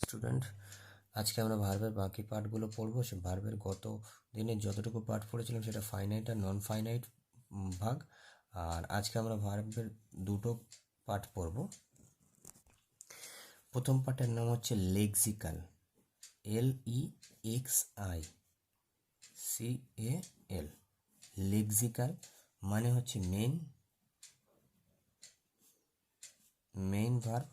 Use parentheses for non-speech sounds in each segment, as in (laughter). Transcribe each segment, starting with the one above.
Student আজকে আমরা ভার্বের বাকি পার্টগুলো পড়ব। সে ভার্বের গত দিনে যতটুকু পার্ট পড়েছিলাম সেটা ফাইনাইট আর নন ফাইনাইট ভাগ। আর আজকে আমরা ভার্বের দুটো পার্ট পড়ব। প্রথম পার্টের নাম হচ্ছে lexical L E X I C A L lexical মানে হচ্ছে মেন মেইন ভার্ব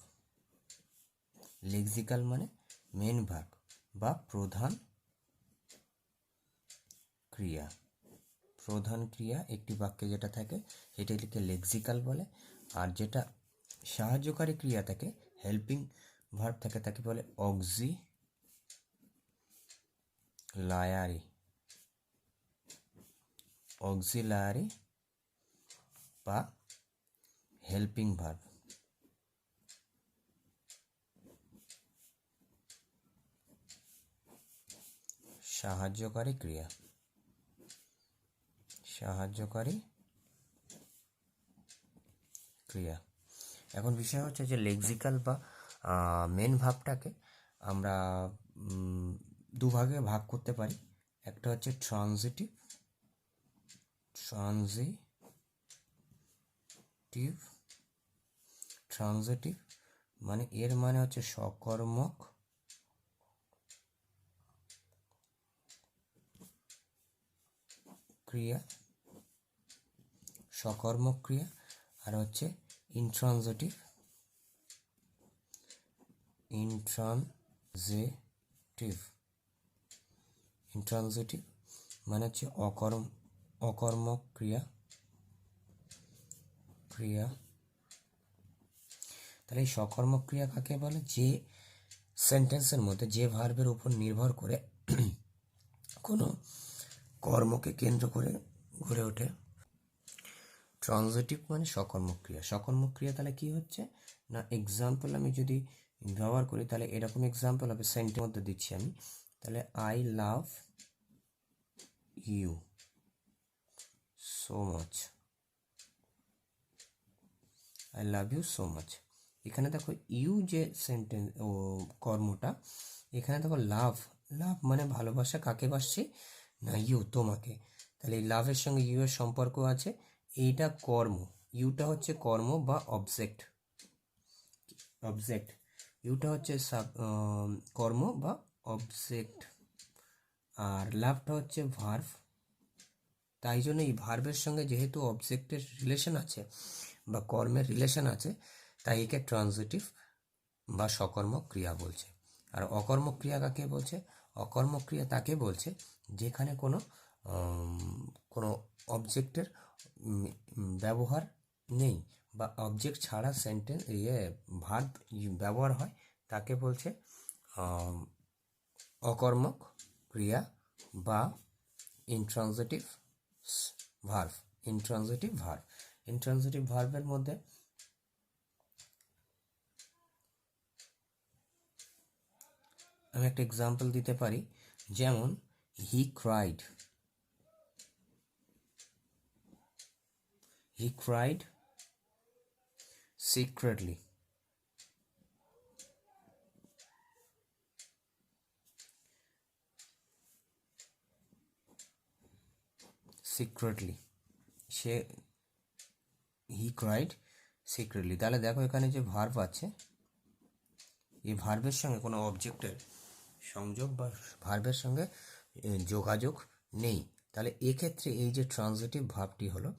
লেক্সিক্যাল মানে মেন ভার্ব বা প্রধান ক্রিয়া। প্রধান ক্রিয়া একটি বাক্যে যেটা থাকে, সেটাকে লেক্সিক্যাল বলে। আর যেটা সাহায্যকারী ক্রিয়া থাকে হেল্পিং ভার্ব থাকে, তাকে বলে অক্সি লায়ারি অক্সিলারি বা হেল্পিং ভার্ব সাহায্যকারী ক্রিয়া। সাহায্যকারী ক্রিয়া। এখন বিষয় হচ্ছে যে লেক্সিক্যাল বা মেন ভাবটাকে আমরা দুভাগে ভাগ করতে পারি। একটা হচ্ছে ট্রানজিটিভ ট্রানজিটিভ ট্রানজিটিভ মানে এর মানে হচ্ছে সকর্মক ক্রিয়া সকর্মক ক্রিয়া, আর হচ্ছে ইন্ট্রানজিটিভ ইন্ট্রানজিটিভ ইন্ট্রানজিটিভ মানে হচ্ছে অকর্ম অকর্মক ক্রিয়া ক্রিয়া। তাহলে এই সকর্মক ক্রিয়া কাকে বলে? যে সেন্টেন্সের মধ্যে, যে ভার্বের উপর নির্ভর করে কোনো কর্মকে কেন্দ্র করে গড়ে ওঠে। ট্রানজিটিভ মানে সকর্মক ক্রিয়া সকর্মক ক্রিয়া তাহলে কি হচ্ছে? না এক্সাম্পল আমি যদি ব্যবহার করি, তাহলে এরকম এক্সাম্পল হবে সেন্টের মধ্যে দিচ্ছি আমি। তাহলে I love you so much I love you so much এখানে দেখো ইউ যে সেন্টেন্স ও কর্মটা, এখানে দেখো লাভ লাভ মানে ভালোবাসা কাকে বাসছে? না, ইউ, তোমাকে। তাহলে এই লাভের সঙ্গে ইউ এর সম্পর্ক আছে। এইটা কর্ম। ইউটা হচ্ছে কর্ম বা অবজেক্ট অবজেক্ট ইউটা হচ্ছে সাব কর্ম বা অবজেক্ট আর লাভটা হচ্ছে ভার্ভ তাই জন্য এই ভার্বের সঙ্গে যেহেতু অবজেক্টের রিলেশন আছে বা কর্মের রিলেশন আছে, তাই একে ট্রানজিটিভ বা সকর্মক ক্রিয়া বলছে। আর অকর্মক ক্রিয়া কাকে বলছে? অকর্মক ক্রিয়া তাকে বলছে যেখানে কোনো কোনো অবজেক্টের ব্যবহার নেই বা অবজেক্ট ছাড়া সেন্টেন্স ইয়ে ভার্ব ব্যবহার হয়, তাকে বলছে অকর্মক ক্রিয়া বা intransitive verb intransitive verb intransitive ভার্ভের মধ্যে আমি একটা এক্সাম্পল দিতে পারি, যেমন he cried he cried secretly secretly say he cried secretly তাহলে দেখো এখানে যে ভার্ব আছে, এই ভার্বের সঙ্গে কোনো অবজেক্টের সংযোগ বা ভার্বের সঙ্গে যোগাযোগ নেই। তাহলে এক্ষেত্রে এই যে ট্রানজিটিভ ভার্বটি হলো,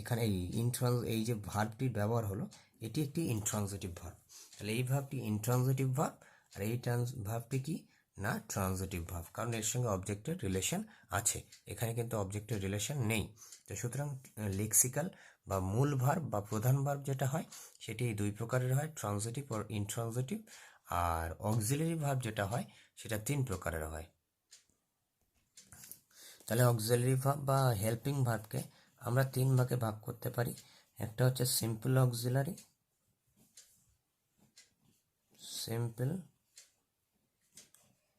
এখানে ইনট্রান্স এই যে ভার্বটির ব্যবহার হলো, এটি একটি ইনট্রানজিটিভ ভার্ব তাহলে এই ভার্বটি ইনট্রানজিটিভ ভার্ব আর এই ট্রান্স ভার্বটি কি? না ট্রানজিটিভ ভার্ব কারণ এর সঙ্গে অবজেক্টের রিলেশন আছে। এখানে কিন্তু অবজেক্টের রিলেশন নেই। তো সুতরাং লেক্সিক্যাল বা মূল ভার্ব বা প্রধান ভার্ব যেটা হয়, সেটি এই দুই প্রকারের হয় ট্রানজিটিভ ও ইনট্রানজিটিভ আর অক্সিলারি ভার্ব যেটা হয়, সেটা তিন প্রকারের হয়। তাহলে অক্সিলারি ভার্ব বা হেল্পিং ভার্বকে আমরা তিন ভাগে ভাগ করতে পারি। একটা হচ্ছে সিম্পল অক্সিলারি সিম্পল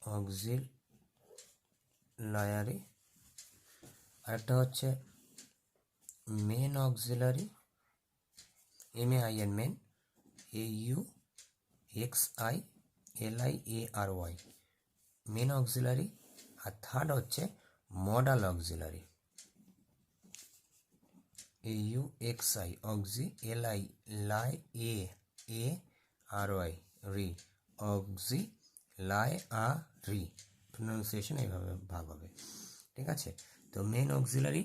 অক্সিলারি আরেকটা হচ্ছে main auxiliary M A I N main A U X I L I A R Y main auxiliary R third হচ্ছে modal auxiliary A U X I oxy L I লাই A A R Y রি oxy লাই আ রি pronunciation এইভাবে ভাগ হবে, ঠিক আছে? তো মেন অক্সিলারি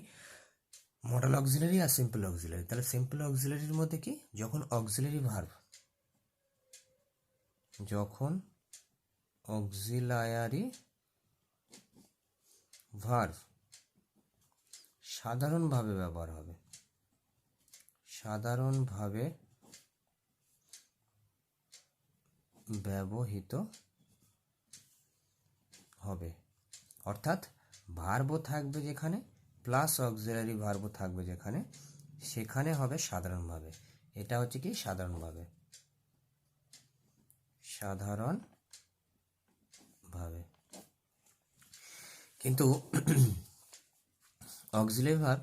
মডেল অক্সিলারি আর সিম্পল অক্সিলারি তাহলে সিম্পল অক্সিলারির মধ্যে কি? যখন অক্সিলারি ভার্ব যখন অক্সিলারি ভার্ব সাধারণভাবে ব্যবহার হবে। সাধারণভাবে ব্যবহৃত হবে। অর্থাৎ ভার্বও থাকবে যেখানে প্লাস অক্সিলারি ভার্বও থাকবে যেখানে, সেখানে হবে সাধারণভাবে। এটা হচ্ছে কি? সাধারণভাবে। সাধারণভাবে। কিন্তু (clears throat) অক্সিলারি ভার্ব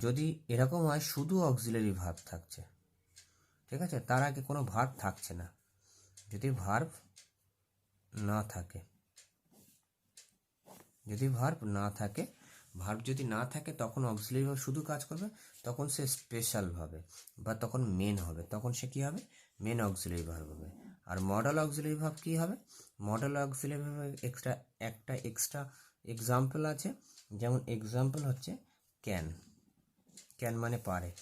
যদি এরকম হয়, শুধু অক্সিলারি ভার্ব থাকছে। ঠিক আছে? তার আগে কোনো ভার্ব থাকছে না। যদি ভার্ব না থাকে, যদি ভার্ব না থাকে ভার্ব যদি না থাকে, তখন অক্সিলারি ভার্ব শুধু কাজ করবে, তখন সে স্পেশাল হবে বা তখন মেন হবে। তখন সে কী হবে? মেন অক্সিলারি ভার্ব হবে। আর মডেল অক্সিলারি ভার্ব কী হবে? মডেল অক্সিলারি ভার্ব এক্সট্রা একটা এক্সট্রা এক্সাম্পল আছে। যেমন এক্সাম্পল হচ্ছে ক্যান ক্যান মানে পারে।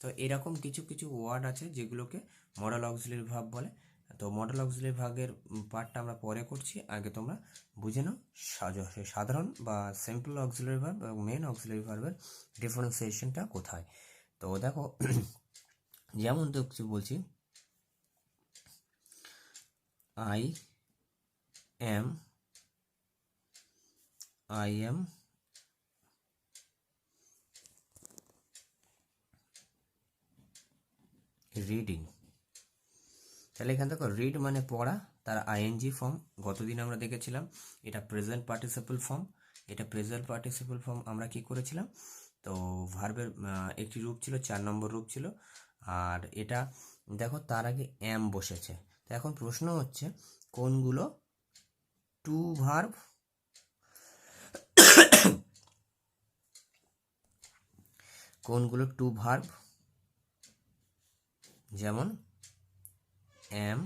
তো এরকম কিছু কিছু ওয়ার্ড আছে যেগুলোকে মডেল অক্সিলারি ভার্ব বলে। তো মডেল অক্সিলারি ভাগের পার্টটা আমরা পরে করছি। আগে তোমরা বুঝে নাও সাজ- সাধারণ বা সিম্পল অক্সিলারি ভার্ব এবং মেন অক্সিলারি ভার্বের ডিফারেন্সিয়েশনটা কোথায়। তো দেখো, যেমন তো বলছি I am I am reading তাহলে এখান থেকে রিড মানে পড়া, তার আইএনজি ফর্ম গতদিন আমরা দেখেছিলাম, এটা প্রেজেন্ট পার্টিসিপল ফর্ম এটা প্রেজেন্ট পার্টিসিপল ফর্ম আমরা কি করেছিলাম? তো ভার্বের একটি রূপ ছিল, চার নম্বর রূপ ছিল, আর এটা, দেখো, তার আগে এম বসেছে। তো এখন প্রশ্ন হচ্ছে, কোনগুলো টু ভার্ব কোনগুলো টু ভার্ব? যেমন am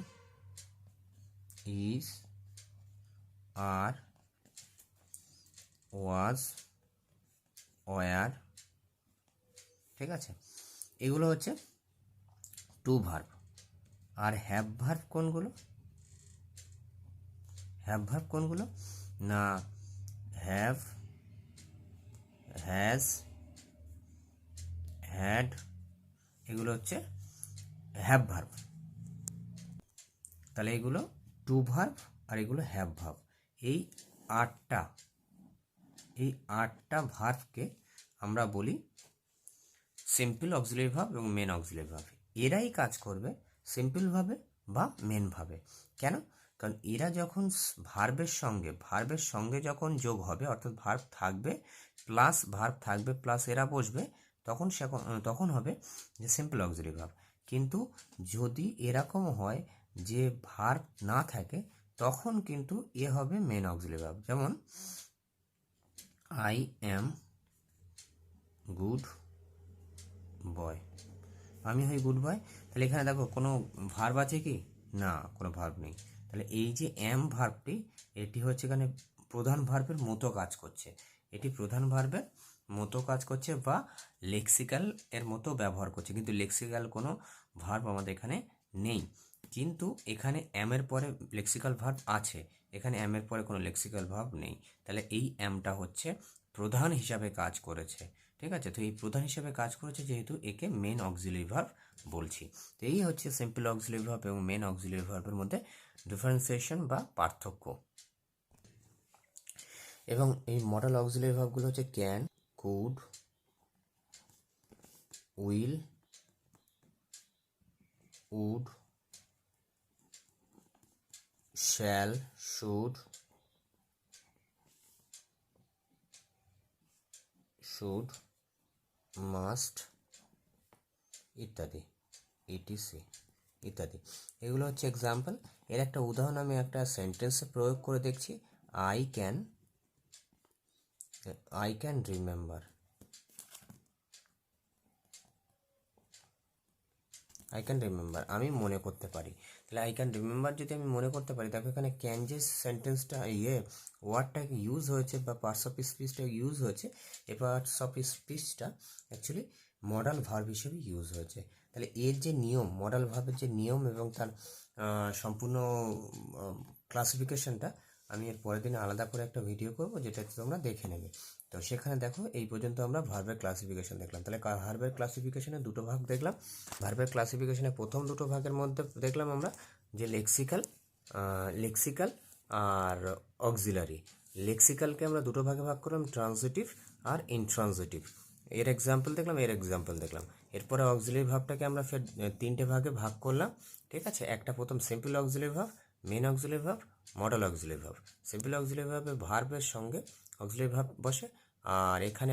is are was were, ঠিক আছে? এগুলো হচ্ছে টু ভার্ব। আর হ্যাভ ভার্ব কোনগুলো? হ্যাভ ভার্ব কোনগুলো? না হ্যাভ হ্যাজ হ্যাড এগুলো হচ্ছে হ্যাভ ভার্ব তাহলে এগুলো টু ভার্ব আর এগুলো হ্যাভ ভার্ব এই আটটা এই আটটা ভার্বকে আমরা বলি সিম্পল অক্সিলারি ভার্ব এবং মেন অক্সিলারি ভার্ব এরাই কাজ করবে সিম্পলভাবে বা মেনভাবে কেন? কারণ এরা যখন ভার্বের সঙ্গে ভার্বের সঙ্গে যখন যোগ হবে, অর্থাৎ ভার্ব থাকবে প্লাস ভার্ব থাকবে প্লাস এরা বসবে, তখন সে তখন হবে যে সিম্পল অক্সিলারি ভার্ব কিন্তু যদি এরকম হয় যে ভার্ব না থাকে, তখন কিন্তু এ হবে মেন অক্সিলারি ভার্ব যেমন আই অ্যাম গুড বয় আমি হই গুড বয় তাহলে এখানে দেখো কোনো ভার্ব আছে কি? না, কোনো ভার্ব নেই। তাহলে এই যে অ্যাম ভার্বটি এটি হচ্ছে এখানে প্রধান ভার্বের মতো কাজ করছে। এটি প্রধান ভার্বের মতো কাজ করছে বা লেক্সিক্যাল এর মতো ব্যবহার করছে। কিন্তু লেক্সিক্যাল কোনো ভার্ব আমাদের এখানে নেই। কিন্তু এখানে অ্যামের পরে লেক্সিক্যাল ভার্ব আছে। এখানে অ্যামের পরে কোনো লেক্সিক্যাল ভার্ব নেই। তাহলে এই অ্যামটা হচ্ছে প্রধান হিসাবে কাজ করেছে। ঠিক আছে? তো এই প্রধান হিসাবে কাজ করেছে যেহেতু একে মেন অক্সিলারি ভার্ব বলছি। তো এই হচ্ছে সিম্পল অক্সিলারি ভার্ব এবং মেন অক্সিলারি ভার্বের মধ্যে ডিফারেন্সিয়েশন বা পার্থক্য। এবং এই মডেল অক্সিলারি ভার্বগুলো হচ্ছে can could will would shall should should must ইত্যাদি ইটিসি ইত্যাদি। এগুলো হচ্ছে এক্সাম্পল এর একটা উদাহরণ আমি একটা সেন্টেন্সে প্রয়োগ করে দেখছি। I can I can remember I can remember আমি মনে করতে পারি। তাহলে আই ক্যান রিমেম্বার যদি আমি মনে করতে পারি, দেখো এখানে ক্যান যে সেন্টেন্সটা ইয়ে ওয়ার্ডটা ইউজ হয়েছে বা পার্টস অফ স্পিচটা ইউজ হয়েছে এই পার্টস অফ স্পিচটা অ্যাকচুয়ালি মডাল ভার্ব হিসেবে ইউজ হয়েছে। তাহলে এর যে নিয়ম মডাল ভার্বের যে নিয়ম এবং তার সম্পূর্ণ ক্লাসিফিকেশনটা আমি এর পরের দিন আলাদা করে একটা ভিডিও করব, যেটা তোমরা দেখে নেবে। তো সেখানে দেখো, এই পর্যন্ত আমরা ভার্বের ক্লাসিফিকেশন দেখলাম। তাহলে ভার্বের ক্লাসিফিকেশনে দুটো ভাগ দেখলাম। ভার্বের ক্লাসিফিকেশনে প্রথম দুটো ভাগের মধ্যে দেখলাম আমরা যে লেক্সিক্যাল লেক্সিক্যাল আর অক্সিলারি লেক্সিক্যালকে আমরা দুটো ভাগে ভাগ করলাম ট্রানজিটিভ আর ইনট্রানজিটিভ এর এক্সাম্পল দেখলাম, এর এক্সাম্পল দেখলাম। এরপরে অক্সিলারি ভাবটাকে আমরা ফের তিনটে ভাগে ভাগ করলাম, ঠিক আছে? একটা প্রথম simple auxiliary verb main auxiliary verb modal auxiliary verb simple auxiliary ভাবে ভার্বের সঙ্গে অক্সিলারি ভাব বসে, আর এখানে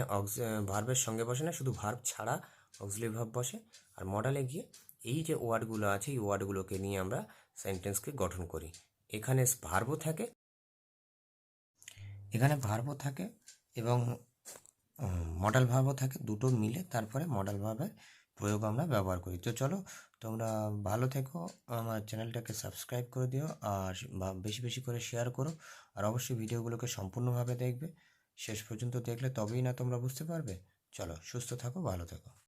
ভার্বের সঙ্গে বসে না, শুধু ভার্ব ছাড়া অক্সিলারি ভাব বসে। আর মডেলে গিয়ে এই যে ওয়ার্ডগুলো আছে, এই ওয়ার্ডগুলোকে নিয়ে আমরা সেন্টেন্সকে গঠন করি। এখানে ভার্বও থাকে, এখানে ভার্বও থাকে এবং মডেল ভার্বও থাকে, দুটো মিলে তারপরে মডেল ভার্বের প্রয়োগ আমরা ব্যবহার করি। তো চলো, তোমরা ভালো থেকো, আমার চ্যানেলটাকে সাবস্ক্রাইব করে দিও আর বেশি বেশি করে শেয়ার করো আর অবশ্যই ভিডিওগুলোকে সম্পূর্ণভাবে দেখবে। শেষ পর্যন্ত দেখলে তবেই না তোমরা বুঝতে পারবে। চলো, সুস্থ থাকো, ভালো থেকো।